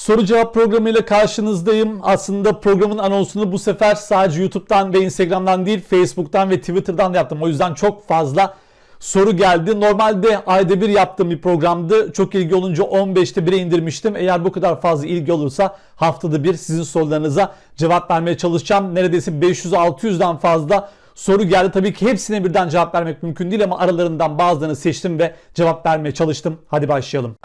Soru cevap programıyla karşınızdayım. Aslında programın anonsunu bu sefer sadece YouTube'dan ve Instagram'dan değil Facebook'tan ve Twitter'dan da yaptım. O yüzden çok fazla soru geldi. Normalde ayda bir yaptığım bir programdı. Çok ilgi olunca 15'te 1'e indirmiştim. Eğer bu kadar fazla ilgi olursa haftada bir sizin sorularınıza cevap vermeye çalışacağım. Neredeyse 500-600'den fazla soru geldi. Tabii ki hepsine birden cevap vermek mümkün değil ama aralarından bazılarını seçtim ve cevap vermeye çalıştım. Hadi başlayalım.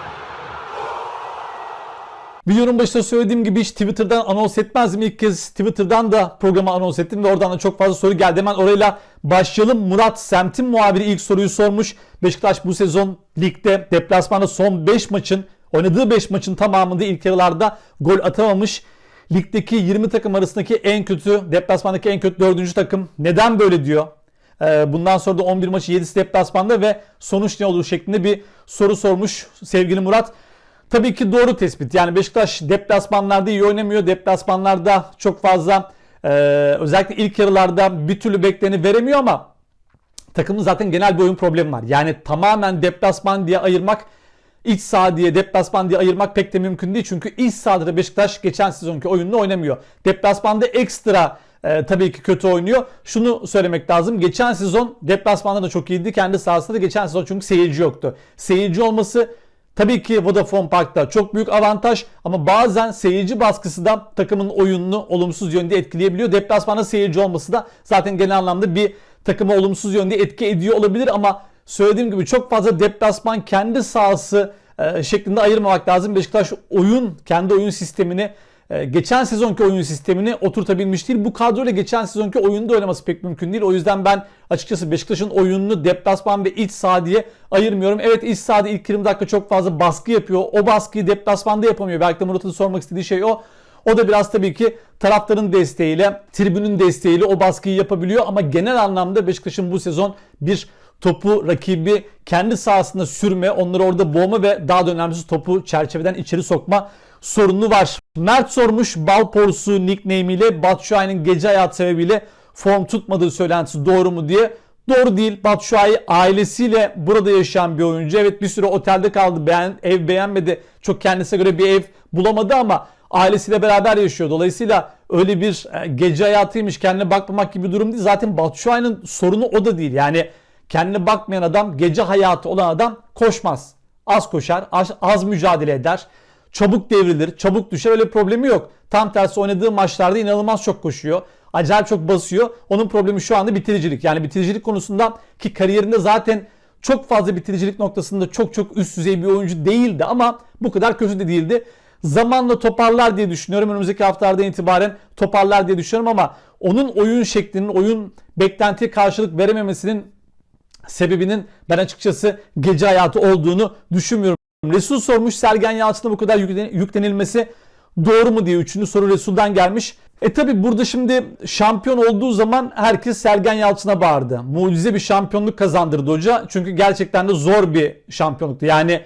Videonun başında söylediğim gibi hiç Twitter'dan anons etmezdim. İlk kez Twitter'dan da programı anons ettim ve oradan da çok fazla soru geldi. Hemen orayla başlayalım. Murat Semt'in muhabiri ilk soruyu sormuş. Beşiktaş bu sezon ligde deplasmanda son 5 maçın oynadığı 5 maçın tamamında ilk yarılarda gol atamamış. Ligdeki 20 takım arasındaki en kötü, deplasmandaki en kötü 4. takım. Neden böyle diyor? Ee, Bundan sonra da 11 maçı 7'si deplasmanda ve sonuç ne olur şeklinde bir soru sormuş sevgili Murat. Tabii ki doğru tespit. Yani Beşiktaş deplasmanlarda iyi oynamıyor. Deplasmanlarda çok fazla e, özellikle ilk yarılarda bir türlü bekleni veremiyor ama takımın zaten genel bir oyun problemi var. Yani tamamen deplasman diye ayırmak iç saha diye deplasman diye ayırmak pek de mümkün değil. Çünkü iç sahada da Beşiktaş geçen sezonki oyununu oynamıyor. Deplasmanda ekstra e, tabii ki kötü oynuyor. Şunu söylemek lazım. Geçen sezon deplasmanda da çok iyiydi. Kendi sahasında da geçen sezon çünkü seyirci yoktu. Seyirci olması Tabii ki Vodafone Park'ta çok büyük avantaj ama bazen seyirci baskısı da takımın oyununu olumsuz yönde etkileyebiliyor. Deplasmanda seyirci olması da zaten genel anlamda bir takıma olumsuz yönde etki ediyor olabilir ama söylediğim gibi çok fazla deplasman kendi sahası e, şeklinde ayırmamak lazım. Beşiktaş oyun, kendi oyun sistemini geçen sezonki oyun sistemini oturtabilmiş değil. Bu kadroyla geçen sezonki oyunda oynaması pek mümkün değil. O yüzden ben açıkçası Beşiktaş'ın oyununu deplasman ve iç saha diye ayırmıyorum. Evet iç sahada ilk 20 dakika çok fazla baskı yapıyor. O baskıyı deplasmanda yapamıyor. Belki de Murat'ın sormak istediği şey o. O da biraz tabii ki taraftarın desteğiyle, tribünün desteğiyle o baskıyı yapabiliyor. Ama genel anlamda Beşiktaş'ın bu sezon bir topu rakibi kendi sahasında sürme, onları orada boğma ve daha da önemlisi topu çerçeveden içeri sokma sorunu var. Mert sormuş bal porsu nickname ile Batshuayi'nin gece hayat sebebiyle form tutmadığı söylentisi doğru mu diye. Doğru değil. Batshuayi ailesiyle burada yaşayan bir oyuncu. Evet bir süre otelde kaldı. Beğen, ev beğenmedi. Çok kendisine göre bir ev bulamadı ama ailesiyle beraber yaşıyor. Dolayısıyla öyle bir e, gece hayatıymış kendine bakmamak gibi bir durum değil. Zaten Batshuayi'nin sorunu o da değil. Yani kendine bakmayan adam, gece hayatı olan adam koşmaz. Az koşar, az, az mücadele eder çabuk devrilir, çabuk düşer öyle problemi yok. Tam tersi oynadığı maçlarda inanılmaz çok koşuyor. Acayip çok basıyor. Onun problemi şu anda bitiricilik. Yani bitiricilik konusunda ki kariyerinde zaten çok fazla bitiricilik noktasında çok çok üst düzey bir oyuncu değildi ama bu kadar kötü de değildi. Zamanla toparlar diye düşünüyorum. Önümüzdeki haftalardan itibaren toparlar diye düşünüyorum ama onun oyun şeklinin, oyun beklentiye karşılık verememesinin sebebinin ben açıkçası gece hayatı olduğunu düşünmüyorum. Resul sormuş Sergen Yalçın'a bu kadar yüklenilmesi doğru mu diye. Üçüncü soru Resul'dan gelmiş. E tabi burada şimdi şampiyon olduğu zaman herkes Sergen Yalçın'a bağırdı. Mucize bir şampiyonluk kazandırdı hoca. Çünkü gerçekten de zor bir şampiyonluktu. Yani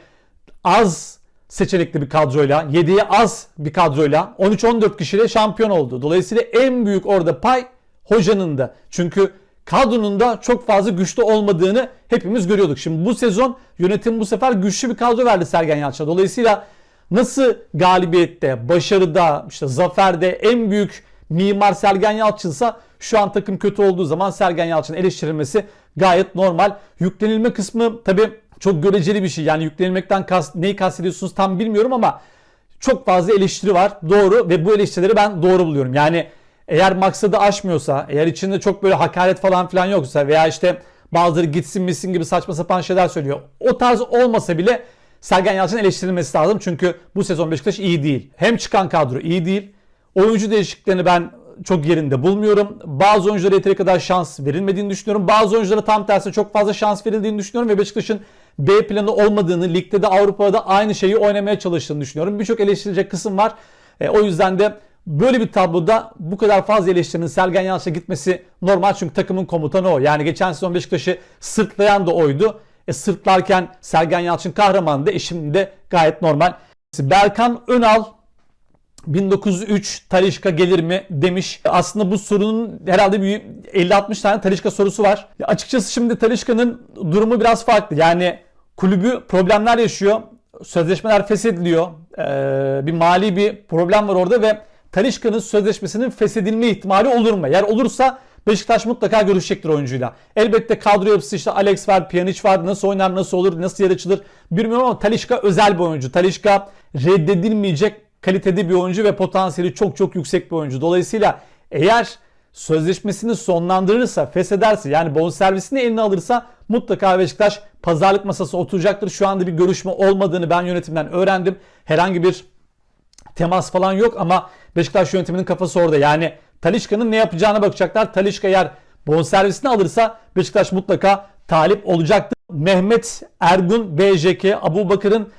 az seçenekli bir kadroyla, 7'ye az bir kadroyla 13-14 kişiyle şampiyon oldu. Dolayısıyla en büyük orada pay hocanın da. Çünkü kadronun da çok fazla güçlü olmadığını hepimiz görüyorduk. Şimdi bu sezon yönetim bu sefer güçlü bir kadro verdi Sergen Yalçın'a. Dolayısıyla nasıl galibiyette, başarıda, işte zaferde en büyük mimar Sergen Yalçın'sa şu an takım kötü olduğu zaman Sergen Yalçın eleştirilmesi gayet normal. Yüklenilme kısmı tabi çok göreceli bir şey. Yani yüklenilmekten kast, neyi kastediyorsunuz tam bilmiyorum ama çok fazla eleştiri var. Doğru ve bu eleştirileri ben doğru buluyorum. Yani eğer maksadı aşmıyorsa, eğer içinde çok böyle hakaret falan filan yoksa veya işte bazıları gitsin misin gibi saçma sapan şeyler söylüyor. O tarz olmasa bile Sergen Yalçın eleştirilmesi lazım. Çünkü bu sezon Beşiktaş iyi değil. Hem çıkan kadro iyi değil. Oyuncu değişikliklerini ben çok yerinde bulmuyorum. Bazı oyunculara yeteri kadar şans verilmediğini düşünüyorum. Bazı oyunculara tam tersi çok fazla şans verildiğini düşünüyorum ve Beşiktaş'ın B planı olmadığını, ligde de Avrupa'da aynı şeyi oynamaya çalıştığını düşünüyorum. Birçok eleştirilecek kısım var. E, o yüzden de Böyle bir tabloda bu kadar fazla eleştirinin Sergen Yalçın'a gitmesi normal çünkü takımın komutanı o. Yani geçen sezon Beşiktaş'ı sırtlayan da oydu. E sırtlarken Sergen Yalçın kahramandı. E şimdi de gayet normal. Berkan Önal 1903 Talişka gelir mi demiş. Aslında bu sorunun herhalde bir 50-60 tane Talişka sorusu var. Ya açıkçası şimdi Talişka'nın durumu biraz farklı. Yani kulübü problemler yaşıyor. Sözleşmeler feshediliyor. e, bir mali bir problem var orada ve Talişka'nın sözleşmesinin feshedilme ihtimali olur mu? Eğer olursa Beşiktaş mutlaka görüşecektir oyuncuyla. Elbette kadro yapısı işte Alex var, Pjanic var. Nasıl oynar, nasıl olur, nasıl yer açılır bilmiyorum ama Talişka özel bir oyuncu. Talişka reddedilmeyecek kalitede bir oyuncu ve potansiyeli çok çok yüksek bir oyuncu. Dolayısıyla eğer sözleşmesini sonlandırırsa, feshederse yani bonservisini eline alırsa mutlaka Beşiktaş pazarlık masasına oturacaktır. Şu anda bir görüşme olmadığını ben yönetimden öğrendim. Herhangi bir temas falan yok ama Beşiktaş yönetiminin kafası orada. Yani Talişka'nın ne yapacağına bakacaklar. Talişka eğer bonservisini alırsa Beşiktaş mutlaka talip olacaktır. Mehmet Ergun BJK Abu Bakır'ın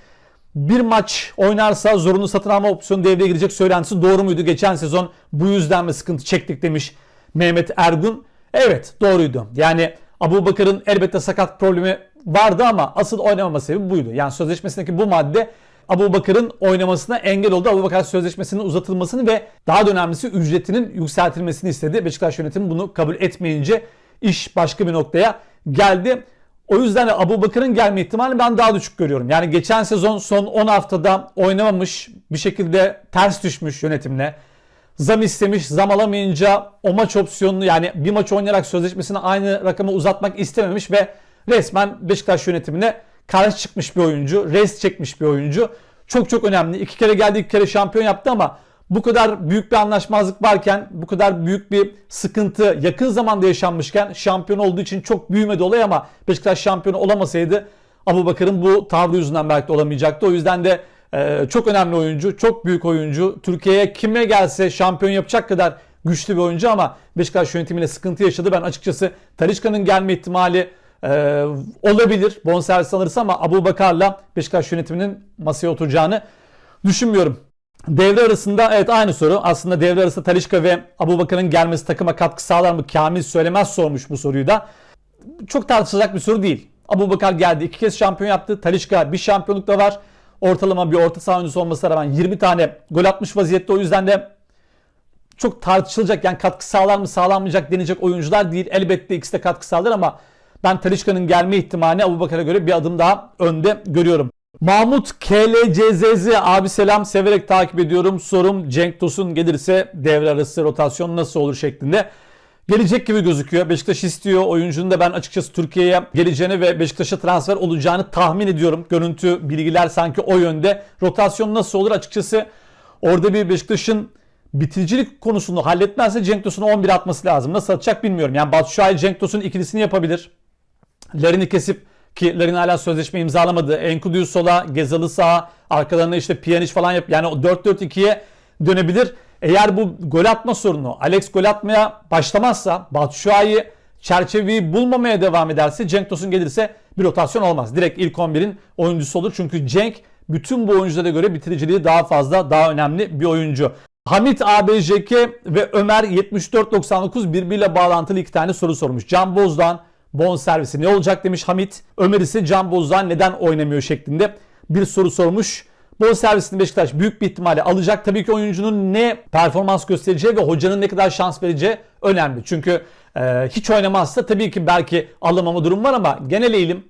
bir maç oynarsa zorunlu satın alma opsiyonu devreye girecek söylentisi doğru muydu? Geçen sezon bu yüzden mi sıkıntı çektik demiş Mehmet Ergun. Evet doğruydu. Yani Abu Bakır'ın elbette sakat problemi vardı ama asıl oynamama sebebi buydu. Yani sözleşmesindeki bu madde Abu Bakır'ın oynamasına engel oldu. Abu Bakır sözleşmesinin uzatılmasını ve daha da önemlisi ücretinin yükseltilmesini istedi. Beşiktaş yönetimi bunu kabul etmeyince iş başka bir noktaya geldi. O yüzden de Abu Bakır'ın gelme ihtimalini ben daha düşük görüyorum. Yani geçen sezon son 10 haftada oynamamış bir şekilde ters düşmüş yönetimle. Zam istemiş, zam alamayınca o maç opsiyonunu yani bir maç oynayarak sözleşmesini aynı rakama uzatmak istememiş ve resmen Beşiktaş yönetimine karşı çıkmış bir oyuncu. Res çekmiş bir oyuncu. Çok çok önemli. İki kere geldi, iki kere şampiyon yaptı ama bu kadar büyük bir anlaşmazlık varken, bu kadar büyük bir sıkıntı yakın zamanda yaşanmışken şampiyon olduğu için çok büyümedi olay ama Beşiktaş şampiyonu olamasaydı Abu Bakır'ın bu tavrı yüzünden belki de olamayacaktı. O yüzden de e, çok önemli oyuncu, çok büyük oyuncu. Türkiye'ye kime gelse şampiyon yapacak kadar güçlü bir oyuncu ama Beşiktaş yönetimiyle sıkıntı yaşadı. Ben açıkçası Talişka'nın gelme ihtimali ee, olabilir bonservis alırsa ama Abu Bakar'la Beşiktaş yönetiminin masaya oturacağını düşünmüyorum. Devre arasında evet aynı soru. Aslında devre arasında Talişka ve Abu Bakar'ın gelmesi takıma katkı sağlar mı? Kamil söylemez sormuş bu soruyu da. Çok tartışılacak bir soru değil. Abu Bakar geldi. iki kez şampiyon yaptı. Talişka bir şampiyonluk da var. Ortalama bir orta saha oyuncusu olmasına rağmen 20 tane gol atmış vaziyette. O yüzden de çok tartışılacak yani katkı sağlar mı sağlanmayacak denecek oyuncular değil. Elbette ikisi de katkı sağlar ama ben Talişka'nın gelme ihtimalini Abu Bakar'a göre bir adım daha önde görüyorum. Mahmut KLCZZ abi selam severek takip ediyorum. Sorum Cenk Tosun gelirse devre arası rotasyon nasıl olur şeklinde. Gelecek gibi gözüküyor. Beşiktaş istiyor. Oyuncunun da ben açıkçası Türkiye'ye geleceğini ve Beşiktaş'a transfer olacağını tahmin ediyorum. Görüntü, bilgiler sanki o yönde. Rotasyon nasıl olur açıkçası orada bir Beşiktaş'ın bitiricilik konusunu halletmezse Cenk Tosun'u 11 atması lazım. Nasıl atacak bilmiyorum. Yani Batu Şahin Cenk Tosun ikilisini yapabilir. Larin'i kesip ki Larin hala sözleşme imzalamadı. Enkudu'yu sola, Gezal'ı sağa, arkalarına işte Pjanic falan yap. Yani o 4-4-2'ye dönebilir. Eğer bu gol atma sorunu Alex gol atmaya başlamazsa Batshuayi çerçeveyi bulmamaya devam ederse Cenk Tosun gelirse bir rotasyon olmaz. Direkt ilk 11'in oyuncusu olur. Çünkü Cenk bütün bu oyunculara göre bitiriciliği daha fazla, daha önemli bir oyuncu. Hamit ABJK ve Ömer 7499 birbiriyle bağlantılı iki tane soru sormuş. Can Bozdoğan bon servisi ne olacak demiş Hamit. Ömer ise Can Bozdağ neden oynamıyor şeklinde bir soru sormuş. Bon servisini Beşiktaş büyük bir ihtimalle alacak. Tabii ki oyuncunun ne performans göstereceği ve hocanın ne kadar şans vereceği önemli. Çünkü e, hiç oynamazsa tabii ki belki alamama durum var ama genel eğilim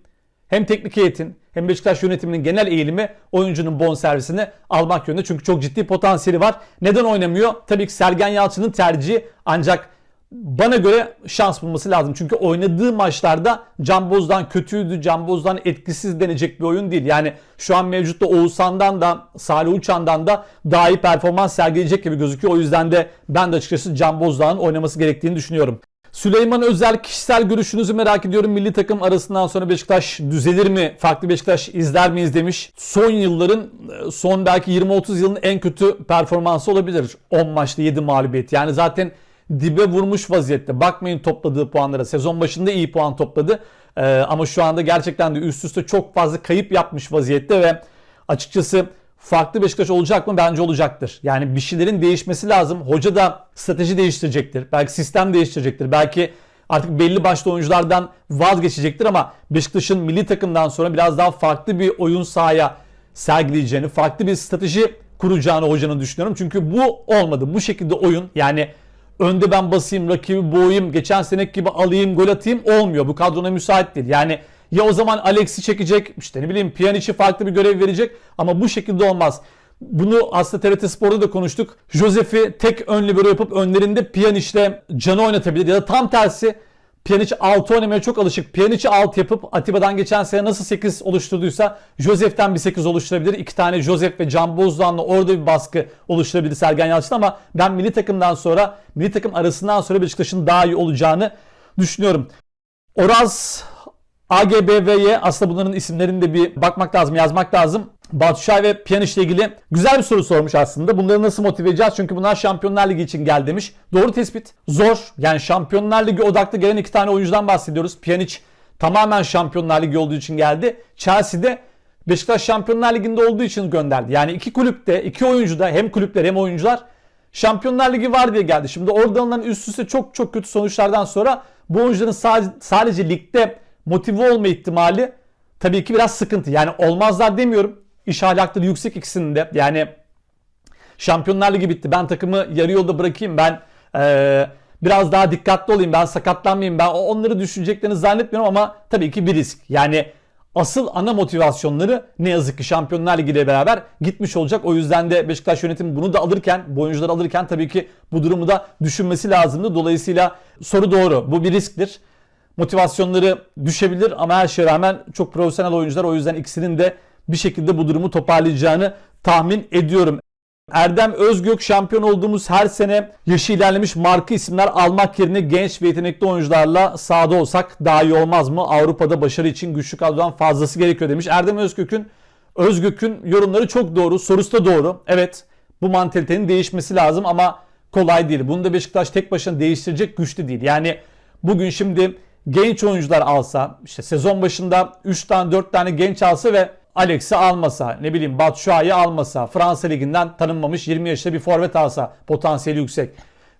hem teknik heyetin hem Beşiktaş yönetiminin genel eğilimi oyuncunun bon servisini almak yönünde. Çünkü çok ciddi potansiyeli var. Neden oynamıyor? Tabii ki Sergen Yalçın'ın tercihi ancak bana göre şans bulması lazım. Çünkü oynadığı maçlarda Can kötüydü. Can Boz'dan etkisiz denecek bir oyun değil. Yani şu an mevcutta Oğuzhan'dan da Salih Uçan'dan da daha iyi performans sergileyecek gibi gözüküyor. O yüzden de ben de açıkçası Can oynaması gerektiğini düşünüyorum. Süleyman Özel kişisel görüşünüzü merak ediyorum. Milli takım arasından sonra Beşiktaş düzelir mi? Farklı Beşiktaş izler miyiz demiş. Son yılların son belki 20-30 yılın en kötü performansı olabilir. 10 maçta 7 mağlubiyet. Yani zaten dibe vurmuş vaziyette. Bakmayın topladığı puanlara. Sezon başında iyi puan topladı. Ee, ama şu anda gerçekten de üst üste çok fazla kayıp yapmış vaziyette ve açıkçası farklı Beşiktaş olacak mı? Bence olacaktır. Yani bir şeylerin değişmesi lazım. Hoca da strateji değiştirecektir. Belki sistem değiştirecektir. Belki artık belli başlı oyunculardan vazgeçecektir ama Beşiktaş'ın milli takımdan sonra biraz daha farklı bir oyun sahaya sergileyeceğini, farklı bir strateji kuracağını hocanın düşünüyorum. Çünkü bu olmadı. Bu şekilde oyun yani önde ben basayım, rakibi boğayım, geçen senek gibi alayım, gol atayım olmuyor. Bu kadrona müsait değil. Yani ya o zaman Alex'i çekecek, işte ne bileyim Pjanic'i farklı bir görev verecek ama bu şekilde olmaz. Bunu aslında TRT Spor'da da konuştuk. Josef'i tek ön libero yapıp önlerinde Pjanic'le Can'ı oynatabilir ya da tam tersi Pjanic 6 oynamaya çok alışık. Pjanic'i 6 yapıp Atiba'dan geçen sene nasıl 8 oluşturduysa Josef'ten bir 8 oluşturabilir. İki tane Josef ve Can Bozdoğan'la orada bir baskı oluşturabilir Sergen Yalçın ama ben milli takımdan sonra milli takım arasından sonra Beşiktaş'ın daha iyi olacağını düşünüyorum. Oraz AGBV'ye aslında bunların isimlerini de bir bakmak lazım, yazmak lazım. Batuşay ve Pjanic ile ilgili güzel bir soru sormuş aslında. Bunları nasıl motive edeceğiz? Çünkü bunlar Şampiyonlar Ligi için gel demiş. Doğru tespit. Zor. Yani Şampiyonlar Ligi odaklı gelen iki tane oyuncudan bahsediyoruz. Pjanic tamamen Şampiyonlar Ligi olduğu için geldi. Chelsea'de Beşiktaş Şampiyonlar Ligi'nde olduğu için gönderdi. Yani iki kulüpte, iki oyuncuda hem kulüpler hem oyuncular Şampiyonlar Ligi var diye geldi. Şimdi orada alınan üst üste çok çok kötü sonuçlardan sonra bu oyuncuların sadece, sadece ligde motive olma ihtimali tabii ki biraz sıkıntı. Yani olmazlar demiyorum. İş ahlakları yüksek ikisinin de. Yani Şampiyonlar Ligi bitti. Ben takımı yarı yolda bırakayım. Ben eee, biraz daha dikkatli olayım. Ben sakatlanmayayım. Ben onları düşüneceklerini zannetmiyorum ama tabii ki bir risk. Yani asıl ana motivasyonları ne yazık ki Şampiyonlar Ligi ile beraber gitmiş olacak. O yüzden de Beşiktaş yönetimi bunu da alırken, bu oyuncuları alırken tabii ki bu durumu da düşünmesi lazımdı. Dolayısıyla soru doğru. Bu bir risktir. Motivasyonları düşebilir ama her şeye rağmen çok profesyonel oyuncular. O yüzden ikisinin de bir şekilde bu durumu toparlayacağını tahmin ediyorum. Erdem Özgök şampiyon olduğumuz her sene yaşı ilerlemiş marka isimler almak yerine genç ve yetenekli oyuncularla sahada olsak daha iyi olmaz mı? Avrupa'da başarı için güçlü kadrodan fazlası gerekiyor demiş. Erdem Özgök'ün Özgök'ün yorumları çok doğru. Sorusu da doğru. Evet bu mantalitenin değişmesi lazım ama kolay değil. Bunu da Beşiktaş tek başına değiştirecek güçlü değil. Yani bugün şimdi genç oyuncular alsa işte sezon başında 3 tane 4 tane genç alsa ve Alex'i almasa, ne bileyim Batshuayi'yi almasa, Fransa Ligi'nden tanınmamış 20 yaşında bir forvet alsa, potansiyeli yüksek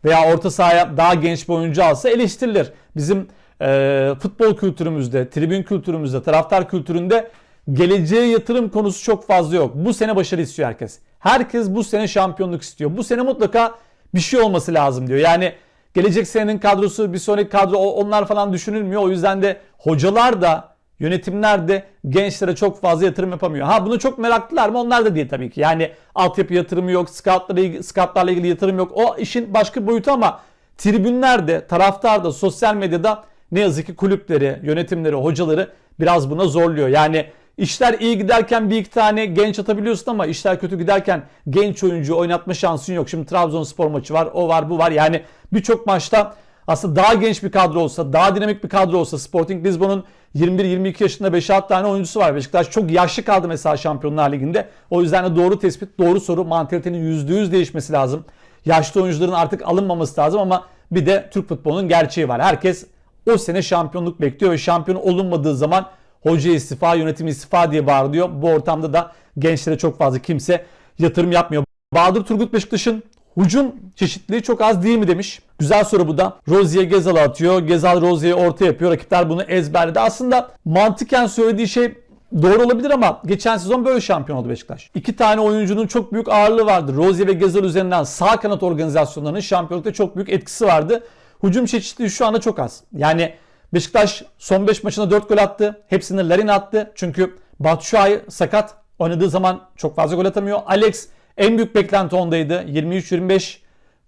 veya orta sahaya daha genç bir oyuncu alsa eleştirilir. Bizim e, futbol kültürümüzde, tribün kültürümüzde, taraftar kültüründe geleceğe yatırım konusu çok fazla yok. Bu sene başarı istiyor herkes. Herkes bu sene şampiyonluk istiyor. Bu sene mutlaka bir şey olması lazım diyor. Yani gelecek senenin kadrosu, bir sonraki kadro onlar falan düşünülmüyor. O yüzden de hocalar da Yönetimler de gençlere çok fazla yatırım yapamıyor. Ha bunu çok meraklılar mı? Onlar da değil tabii ki. Yani altyapı yatırımı yok, scoutlarla ilgili, scoutlarla ilgili yatırım yok. O işin başka boyutu ama tribünlerde, taraftarda, sosyal medyada ne yazık ki kulüpleri, yönetimleri, hocaları biraz buna zorluyor. Yani işler iyi giderken bir iki tane genç atabiliyorsun ama işler kötü giderken genç oyuncu oynatma şansın yok. Şimdi Trabzonspor maçı var, o var, bu var. Yani birçok maçta aslında daha genç bir kadro olsa, daha dinamik bir kadro olsa Sporting Lisbon'un 21-22 yaşında 5-6 tane oyuncusu var. Beşiktaş çok yaşlı kaldı mesela Şampiyonlar Ligi'nde. O yüzden de doğru tespit, doğru soru. Mantalitenin %100 değişmesi lazım. Yaşlı oyuncuların artık alınmaması lazım ama bir de Türk futbolunun gerçeği var. Herkes o sene şampiyonluk bekliyor ve şampiyon olunmadığı zaman hoca istifa, yönetim istifa diye bağırıyor. Bu ortamda da gençlere çok fazla kimse yatırım yapmıyor. Bahadır Turgut Beşiktaş'ın Hücum çeşitliliği çok az değil mi demiş. Güzel soru bu da. Rozier Gezal'ı atıyor. Gezal Rozier'i orta yapıyor. Rakipler bunu ezberledi. Aslında mantıken söylediği şey doğru olabilir ama geçen sezon böyle şampiyon oldu Beşiktaş. İki tane oyuncunun çok büyük ağırlığı vardı. Rozier ve Gezal üzerinden sağ kanat organizasyonlarının şampiyonlukta çok büyük etkisi vardı. Hücum çeşitliliği şu anda çok az. Yani Beşiktaş son 5 maçında 4 gol attı. Hepsini Larin attı. Çünkü Batshuayi sakat. Oynadığı zaman çok fazla gol atamıyor. Alex en büyük beklenti ondaydı. 23-25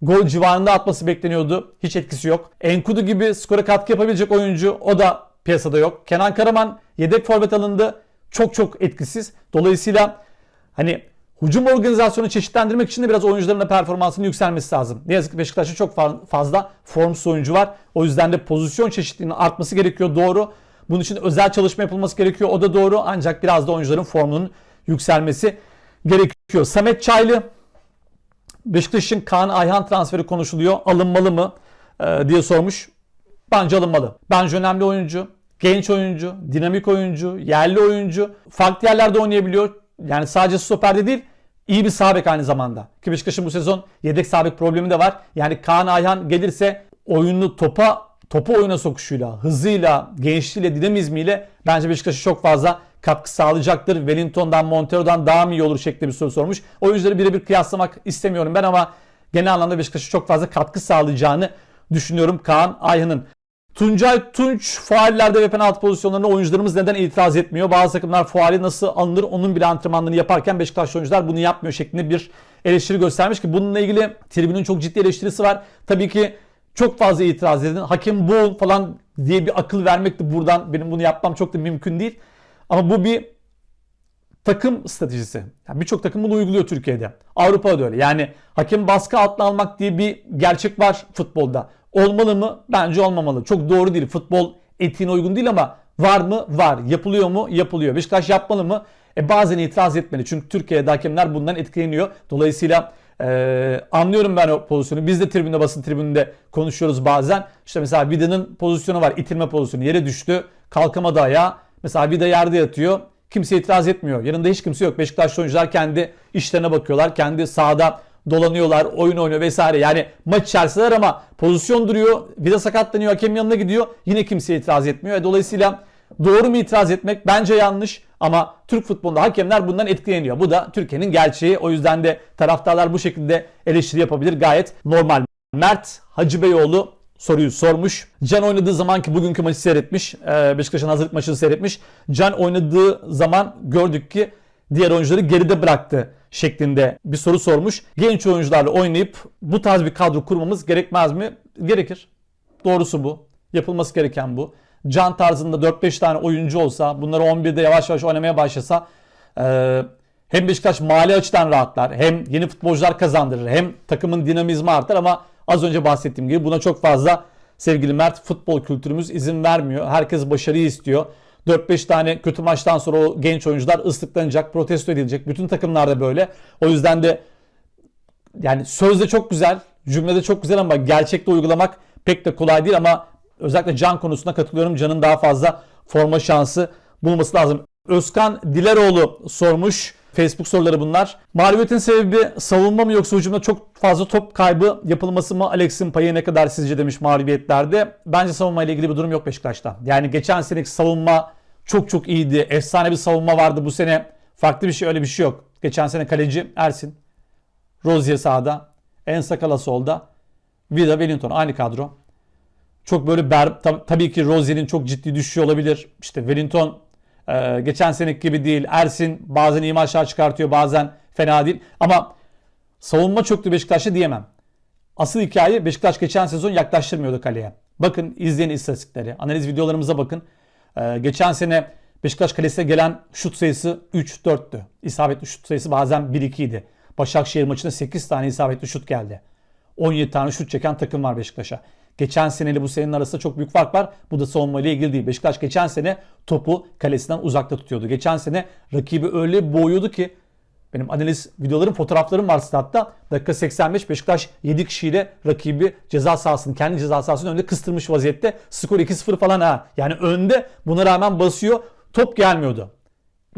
gol civarında atması bekleniyordu. Hiç etkisi yok. Enkudu gibi skora katkı yapabilecek oyuncu o da piyasada yok. Kenan Karaman yedek forvet alındı. Çok çok etkisiz. Dolayısıyla hani hücum organizasyonu çeşitlendirmek için de biraz oyuncuların da performansının yükselmesi lazım. Ne yazık ki Beşiktaş'ta çok fa- fazla formsuz oyuncu var. O yüzden de pozisyon çeşitliliğinin artması gerekiyor. Doğru. Bunun için özel çalışma yapılması gerekiyor. O da doğru. Ancak biraz da oyuncuların formunun yükselmesi gerekiyor. Samet Çaylı Beşiktaş'ın Kaan Ayhan transferi konuşuluyor. Alınmalı mı Ee, diye sormuş. Bence alınmalı. Bence önemli oyuncu. Genç oyuncu, dinamik oyuncu, yerli oyuncu. Farklı yerlerde oynayabiliyor. Yani sadece stoperde değil, iyi bir sağ bek aynı zamanda. Ki Beşiktaş'ın bu sezon yedek sağ bek problemi de var. Yani Kaan Ayhan gelirse oyunu topa topu oyuna sokuşuyla, hızıyla, gençliğiyle, dinamizmiyle bence Beşiktaş'a çok fazla katkı sağlayacaktır. Wellington'dan, Montero'dan daha mı iyi olur şeklinde bir soru sormuş. Oyuncuları birebir kıyaslamak istemiyorum ben ama genel anlamda Beşiktaş'a çok fazla katkı sağlayacağını düşünüyorum Kaan Ayhan'ın. Tuncay Tunç faallerde ve penaltı pozisyonlarına oyuncularımız neden itiraz etmiyor? Bazı takımlar faali nasıl alınır onun bile antrenmanlarını yaparken Beşiktaşlı oyuncular bunu yapmıyor şeklinde bir eleştiri göstermiş ki bununla ilgili tribünün çok ciddi eleştirisi var. Tabii ki çok fazla itiraz edin. Hakem bu falan diye bir akıl vermek de buradan benim bunu yapmam çok da mümkün değil. Ama bu bir takım stratejisi. Yani Birçok takım bunu uyguluyor Türkiye'de. Avrupa'da da öyle. Yani hakem baskı altına almak diye bir gerçek var futbolda. Olmalı mı? Bence olmamalı. Çok doğru değil. Futbol etiğine uygun değil ama var mı? Var. Yapılıyor mu? Yapılıyor. Beşiktaş yapmalı mı? E bazen itiraz etmeli. Çünkü Türkiye'de hakemler bundan etkileniyor. Dolayısıyla e, anlıyorum ben o pozisyonu. Biz de tribünde basın tribünde konuşuyoruz bazen. İşte mesela Vida'nın pozisyonu var. itilme pozisyonu. Yere düştü. Kalkamadı ayağa. Mesela Vida yerde yatıyor. Kimse itiraz etmiyor. Yanında hiç kimse yok. Beşiktaşlı oyuncular kendi işlerine bakıyorlar. Kendi sahada dolanıyorlar, oyun oynuyor vesaire. Yani maç içerisindeler ama pozisyon duruyor. Vida sakatlanıyor, hakem yanına gidiyor. Yine kimse itiraz etmiyor. E, Dolayısıyla doğru mu itiraz etmek? Bence yanlış. Ama Türk futbolunda hakemler bundan etkileniyor. Bu da Türkiye'nin gerçeği. O yüzden de taraftarlar bu şekilde eleştiri yapabilir. Gayet normal. Mert Hacıbeyoğlu soruyu sormuş. Can oynadığı zamanki bugünkü maçı seyretmiş. Ee, Beşiktaş'ın hazırlık maçını seyretmiş. Can oynadığı zaman gördük ki diğer oyuncuları geride bıraktı şeklinde bir soru sormuş. Genç oyuncularla oynayıp bu tarz bir kadro kurmamız gerekmez mi? Gerekir. Doğrusu bu. Yapılması gereken bu. Can tarzında 4-5 tane oyuncu olsa, bunları 11'de yavaş yavaş oynamaya başlasa e, hem Beşiktaş mali açıdan rahatlar, hem yeni futbolcular kazandırır, hem takımın dinamizmi artar ama az önce bahsettiğim gibi buna çok fazla sevgili Mert futbol kültürümüz izin vermiyor. Herkes başarıyı istiyor. 4-5 tane kötü maçtan sonra o genç oyuncular ıslıklanacak, protesto edilecek. Bütün takımlarda böyle. O yüzden de yani sözde çok güzel, cümlede çok güzel ama gerçekte uygulamak pek de kolay değil ama özellikle Can konusunda katılıyorum. Can'ın daha fazla forma şansı bulması lazım. Özkan Dileroğlu sormuş. Facebook soruları bunlar. Mağlubiyetin sebebi savunma mı yoksa hücumda çok fazla top kaybı yapılması mı? Alex'in payı ne kadar sizce demiş mağlubiyetlerde. Bence savunma ile ilgili bir durum yok Beşiktaş'ta. Yani geçen seneki savunma çok çok iyiydi. Efsane bir savunma vardı bu sene. Farklı bir şey öyle bir şey yok. Geçen sene kaleci Ersin. Rozier sağda. Ensakala solda. Vida Wellington aynı kadro. Çok böyle ber, tab- tabii ki Rozier'in çok ciddi düşüşü olabilir. İşte Wellington e, geçen seneki gibi değil. Ersin bazen iyi maçlar çıkartıyor bazen fena değil. Ama savunma çöktü Beşiktaş'ta diyemem. Asıl hikaye Beşiktaş geçen sezon yaklaştırmıyordu kaleye. Bakın izleyin istatistikleri. Analiz videolarımıza bakın. Ee, geçen sene Beşiktaş kalesine gelen şut sayısı 3-4'tü. İsabetli şut sayısı bazen 1-2 idi. Başakşehir maçında 8 tane isabetli şut geldi. 17 tane şut çeken takım var Beşiktaş'a. Geçen seneyle bu senenin arasında çok büyük fark var. Bu da savunma ile ilgili değil. Beşiktaş geçen sene topu kalesinden uzakta tutuyordu. Geçen sene rakibi öyle boğuyordu ki benim analiz videolarım, fotoğraflarım var statta. Dakika 85 Beşiktaş 7 kişiyle rakibi ceza sahasının, kendi ceza sahasının önünde kıstırmış vaziyette. Skor 2-0 falan ha. Yani önde buna rağmen basıyor. Top gelmiyordu.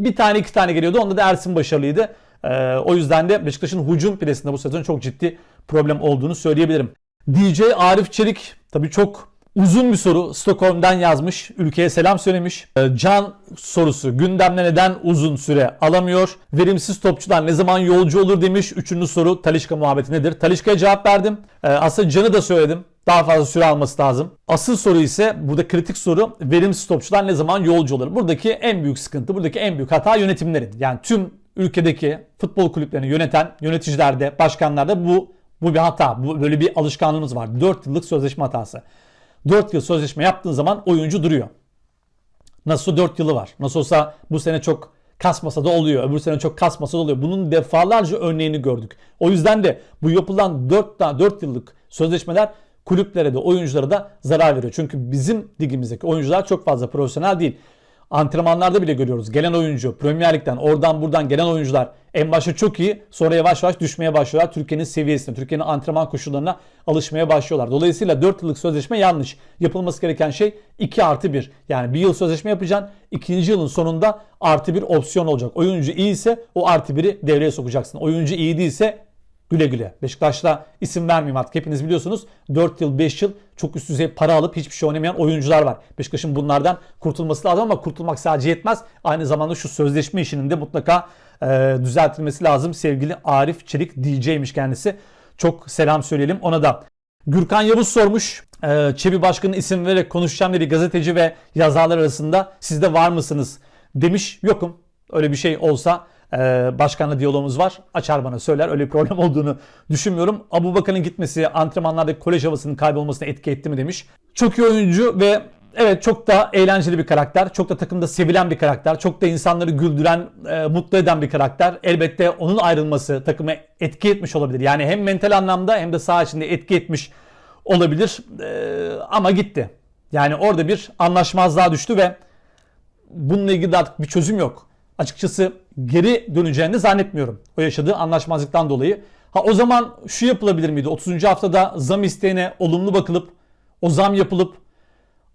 Bir tane iki tane geliyordu. Onda da Ersin başarılıydı. Ee, o yüzden de Beşiktaş'ın hücum presinde bu sezon çok ciddi problem olduğunu söyleyebilirim. DJ Arif Çelik tabii çok uzun bir soru. Stockholm'dan yazmış. Ülkeye selam söylemiş. Ee, Can sorusu. Gündemde neden uzun süre alamıyor? Verimsiz topçular ne zaman yolcu olur demiş. Üçüncü soru Talişka muhabbeti nedir? Talişka'ya cevap verdim. Ee, aslında Can'ı da söyledim. Daha fazla süre alması lazım. Asıl soru ise burada kritik soru verimsiz topçular ne zaman yolcu olur? Buradaki en büyük sıkıntı, buradaki en büyük hata yönetimlerin. Yani tüm ülkedeki futbol kulüplerini yöneten yöneticilerde, başkanlarda bu bu bir hata. Bu böyle bir alışkanlığımız var. 4 yıllık sözleşme hatası. 4 yıl sözleşme yaptığın zaman oyuncu duruyor. Nasıl 4 yılı var. Nasıl olsa bu sene çok kasmasa da oluyor. Öbür sene çok kasmasa da oluyor. Bunun defalarca örneğini gördük. O yüzden de bu yapılan 4, 4 yıllık sözleşmeler kulüplere de oyunculara da zarar veriyor. Çünkü bizim ligimizdeki oyuncular çok fazla profesyonel değil. Antrenmanlarda bile görüyoruz. Gelen oyuncu, Premier Lig'den oradan buradan gelen oyuncular en başta çok iyi sonra yavaş yavaş düşmeye başlıyorlar. Türkiye'nin seviyesine, Türkiye'nin antrenman koşullarına alışmaya başlıyorlar. Dolayısıyla 4 yıllık sözleşme yanlış. Yapılması gereken şey 2 artı 1. Yani bir yıl sözleşme yapacaksın. ikinci yılın sonunda artı bir opsiyon olacak. Oyuncu iyi ise o artı 1'i devreye sokacaksın. Oyuncu iyi değilse Güle güle. Beşiktaş'ta isim vermeyeyim artık. Hepiniz biliyorsunuz 4 yıl 5 yıl çok üst düzey para alıp hiçbir şey oynamayan oyuncular var. Beşiktaş'ın bunlardan kurtulması lazım ama kurtulmak sadece yetmez. Aynı zamanda şu sözleşme işinin de mutlaka e, düzeltilmesi lazım. Sevgili Arif Çelik DJ'miş kendisi. Çok selam söyleyelim ona da. Gürkan Yavuz sormuş. e, Çebi Başkan'ın isim vererek konuşacağım dediği gazeteci ve yazarlar arasında siz de var mısınız demiş. Yokum. Öyle bir şey olsa e, başkanla diyalogumuz var. Açar bana söyler. Öyle bir problem olduğunu düşünmüyorum. Abu Bakar'ın gitmesi antrenmanlardaki kolej havasının kaybolmasına etki etti mi demiş. Çok iyi oyuncu ve evet çok da eğlenceli bir karakter. Çok da takımda sevilen bir karakter. Çok da insanları güldüren, e, mutlu eden bir karakter. Elbette onun ayrılması takıma etki etmiş olabilir. Yani hem mental anlamda hem de saha içinde etki etmiş olabilir. E, ama gitti. Yani orada bir anlaşmazlığa düştü ve bununla ilgili de artık bir çözüm yok. Açıkçası geri döneceğini zannetmiyorum. O yaşadığı anlaşmazlıktan dolayı. Ha o zaman şu yapılabilir miydi? 30. haftada zam isteğine olumlu bakılıp o zam yapılıp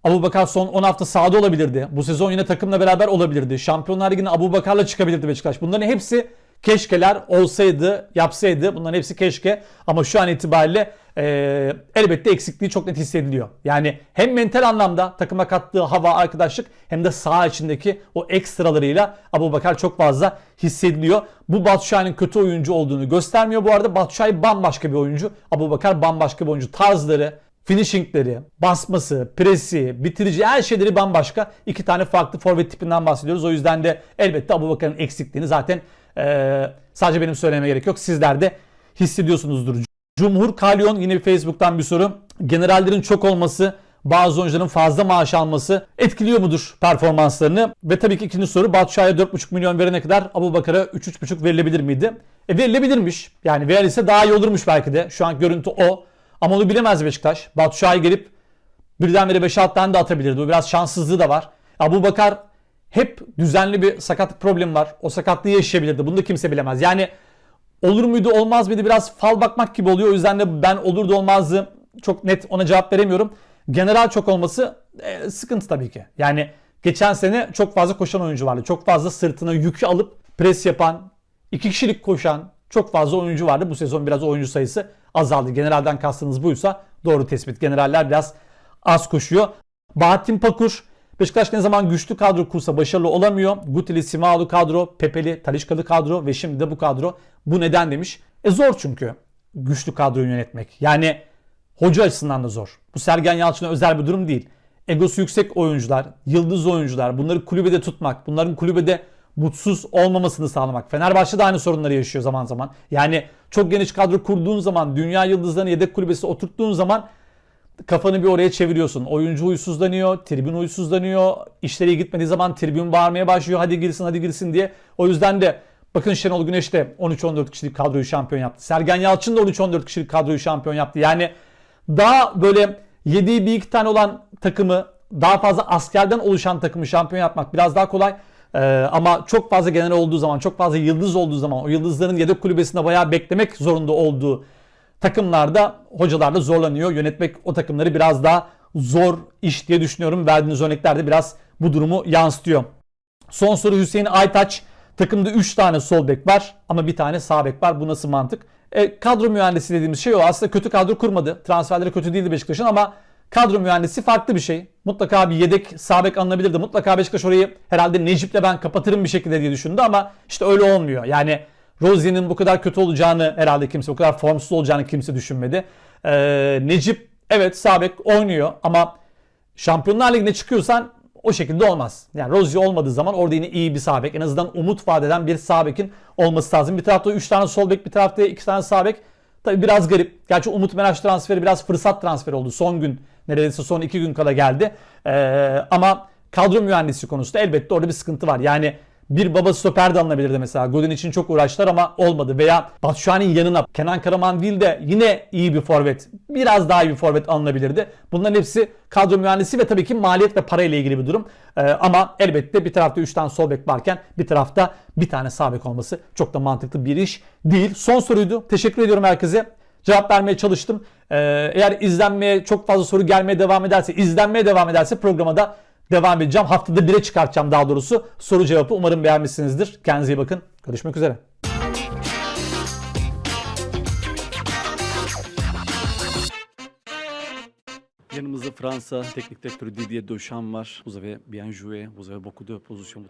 Abu Bakar son 10 hafta sahada olabilirdi. Bu sezon yine takımla beraber olabilirdi. Şampiyonlar Ligi'ne Abu Bakar'la çıkabilirdi Beşiktaş. Bunların hepsi keşkeler olsaydı, yapsaydı. Bunların hepsi keşke. Ama şu an itibariyle e, elbette eksikliği çok net hissediliyor. Yani hem mental anlamda takıma kattığı hava, arkadaşlık hem de saha içindeki o ekstralarıyla Abu Bakar çok fazla hissediliyor. Bu Batu Şahin'in kötü oyuncu olduğunu göstermiyor. Bu arada Şahin bambaşka bir oyuncu. Abu Bakar bambaşka bir oyuncu. Tarzları, finishingleri, basması, presi, bitirici her şeyleri bambaşka. İki tane farklı forvet tipinden bahsediyoruz. O yüzden de elbette Abu Bakar'ın eksikliğini zaten e, sadece benim söylememe gerek yok. Sizler de hissediyorsunuzdur. Cumhur Kalyon yine bir Facebook'tan bir soru. Generallerin çok olması bazı oyuncuların fazla maaş alması etkiliyor mudur performanslarını? Ve tabii ki ikinci soru Batu Şah'a 4,5 milyon verene kadar Abu Bakar'a 3-3,5 verilebilir miydi? E verilebilirmiş. Yani verilse daha iyi olurmuş belki de. Şu an görüntü o. Ama onu bilemez Beşiktaş. Batu Şah'ı gelip birdenbire 5-6 tane de atabilirdi. Bu biraz şanssızlığı da var. Abu Bakar hep düzenli bir sakatlık problemi var. O sakatlığı yaşayabilirdi. Bunu da kimse bilemez. Yani olur muydu olmaz mıydı biraz fal bakmak gibi oluyor. O yüzden de ben olurdu olmazdı çok net ona cevap veremiyorum. General çok olması e, sıkıntı tabii ki. Yani geçen sene çok fazla koşan oyuncu vardı. Çok fazla sırtına yükü alıp pres yapan, iki kişilik koşan çok fazla oyuncu vardı. Bu sezon biraz oyuncu sayısı azaldı. Generalden kastınız buysa doğru tespit. Generaller biraz az koşuyor. Bahattin Pakur Beşiktaş ne zaman güçlü kadro kursa başarılı olamıyor. Gutili, Simalu kadro, Pepeli, Talişkalı kadro ve şimdi de bu kadro. Bu neden demiş. E zor çünkü güçlü kadroyu yönetmek. Yani hoca açısından da zor. Bu Sergen Yalçın'a özel bir durum değil. Egosu yüksek oyuncular, yıldız oyuncular bunları kulübede tutmak, bunların kulübede mutsuz olmamasını sağlamak. Fenerbahçe de aynı sorunları yaşıyor zaman zaman. Yani çok geniş kadro kurduğun zaman, dünya yıldızlarını yedek kulübesi oturttuğun zaman kafanı bir oraya çeviriyorsun. Oyuncu huysuzlanıyor, tribün huysuzlanıyor. İşleri gitmediği zaman tribün bağırmaya başlıyor. Hadi girsin, hadi girsin diye. O yüzden de bakın Şenol Güneş de 13-14 kişilik kadroyu şampiyon yaptı. Sergen Yalçın da 13-14 kişilik kadroyu şampiyon yaptı. Yani daha böyle yediği bir iki tane olan takımı daha fazla askerden oluşan takımı şampiyon yapmak biraz daha kolay. Ee, ama çok fazla genel olduğu zaman, çok fazla yıldız olduğu zaman, o yıldızların yedek kulübesinde bayağı beklemek zorunda olduğu takımlarda hocalar da zorlanıyor. Yönetmek o takımları biraz daha zor iş diye düşünüyorum. Verdiğiniz örnekler de biraz bu durumu yansıtıyor. Son soru Hüseyin Aytaç. Takımda 3 tane sol bek var ama bir tane sağ bek var. Bu nasıl mantık? E, kadro mühendisi dediğimiz şey o. Aslında kötü kadro kurmadı. Transferleri kötü değildi Beşiktaş'ın ama kadro mühendisi farklı bir şey. Mutlaka bir yedek sağ bek alınabilirdi. Mutlaka Beşiktaş orayı herhalde Necip'le ben kapatırım bir şekilde diye düşündü ama işte öyle olmuyor. Yani Rozier'in bu kadar kötü olacağını herhalde kimse, bu kadar formsuz olacağını kimse düşünmedi. Ee, Necip evet sağ bek oynuyor ama Şampiyonlar Ligi'ne çıkıyorsan o şekilde olmaz. Yani Rozier olmadığı zaman orada yine iyi bir sağ bek. En azından umut vaat eden bir sağ bekin olması lazım. Bir tarafta 3 tane sol bek, bir tarafta 2 tane sağ bek. Tabi biraz garip. Gerçi Umut Meraş transferi biraz fırsat transferi oldu. Son gün neredeyse son 2 gün kala geldi. Ee, ama kadro mühendisi konusunda elbette orada bir sıkıntı var. Yani bir baba stoper de alınabilirdi mesela. Godin için çok uğraştılar ama olmadı. Veya Batshuayi'nin yanına Kenan Karaman değil de yine iyi bir forvet. Biraz daha iyi bir forvet alınabilirdi. Bunların hepsi kadro mühendisi ve tabii ki maliyet ve para ile ilgili bir durum. Ee, ama elbette bir tarafta 3 tane sol bek varken bir tarafta bir tane sağ bek olması çok da mantıklı bir iş değil. Son soruydu. Teşekkür ediyorum herkese. Cevap vermeye çalıştım. Ee, eğer izlenmeye çok fazla soru gelmeye devam ederse, izlenmeye devam ederse programa da devam edeceğim. Haftada bire çıkartacağım daha doğrusu soru cevabı. Umarım beğenmişsinizdir. Kendinize iyi bakın. Görüşmek üzere. Yanımızda Fransa teknik direktörü Didier Deschamps var. Vous avez bien joué, vous avez beaucoup de positions.